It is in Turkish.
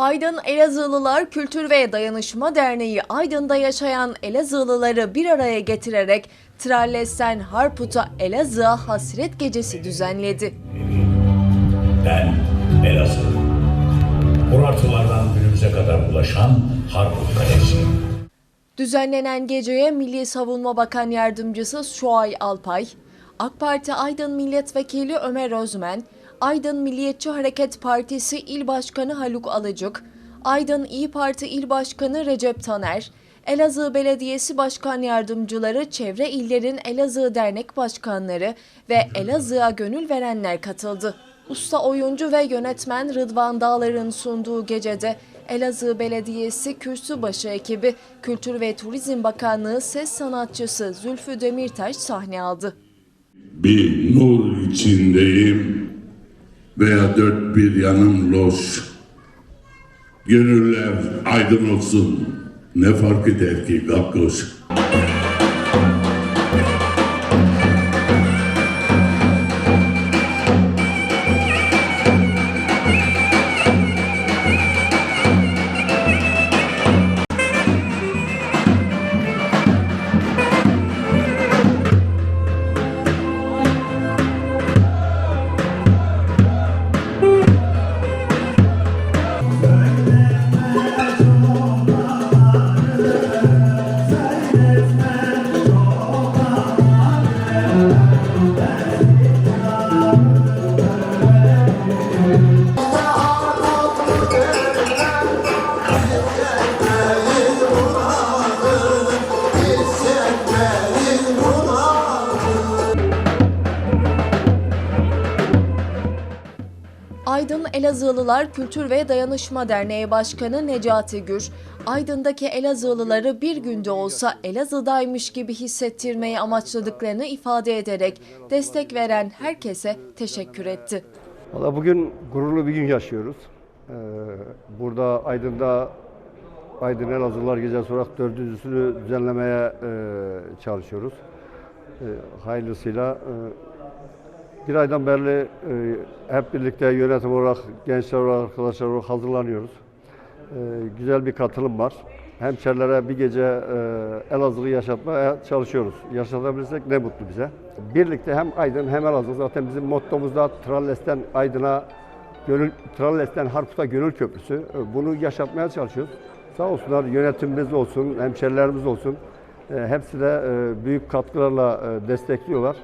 Aydın Elazığlılar Kültür ve Dayanışma Derneği Aydın'da yaşayan Elazığlıları bir araya getirerek Tralles'ten Harput'a Elazığ'a hasret gecesi düzenledi. Ben Elazığ. Urartulardan günümüze kadar ulaşan Harput Kalesi. Düzenlenen geceye Milli Savunma Bakan Yardımcısı Şuay Alpay, AK Parti Aydın Milletvekili Ömer Özmen, Aydın Milliyetçi Hareket Partisi İl Başkanı Haluk Alıcık, Aydın İyi Parti İl Başkanı Recep Taner, Elazığ Belediyesi Başkan Yardımcıları, çevre illerin Elazığ Dernek Başkanları ve Elazığ'a gönül verenler katıldı. Usta oyuncu ve yönetmen Rıdvan Dağlar'ın sunduğu gecede Elazığ Belediyesi Kürsübaşı ekibi, Kültür ve Turizm Bakanlığı ses sanatçısı Zülfü Demirtaş sahne aldı. bir nur içindeyim veya dört bir yanım loş. Gönüller aydın olsun ne fark eder ki gakkoş. Aydın Elazığlılar Kültür ve Dayanışma Derneği Başkanı Necati Gür, Aydın'daki Elazığlıları bir günde olsa Elazığ'daymış gibi hissettirmeyi amaçladıklarını ifade ederek destek veren herkese teşekkür etti. Valla bugün gururlu bir gün yaşıyoruz. Ee, burada Aydın'da Aydın Elazığlılar Gecesi olarak dördüncüsünü düzenlemeye e, çalışıyoruz. E, hayırlısıyla e, bir aydan beri e, hep birlikte yönetim olarak, gençler olarak, arkadaşlar olarak hazırlanıyoruz. E, güzel bir katılım var. Hemşerilere bir gece e, Elazığ'ı yaşatmaya çalışıyoruz. Yaşatabilirsek ne mutlu bize. Birlikte hem Aydın hem Elazığ zaten bizim mottomuzda Tralles'ten Aydın'a Gönül, Tralles'ten Harput'a Gönül Köprüsü. E, Bunu yaşatmaya çalışıyoruz. Sağ olsunlar yönetimimiz olsun, hemşerilerimiz olsun. E, Hepsi de e, büyük katkılarla e, destekliyorlar.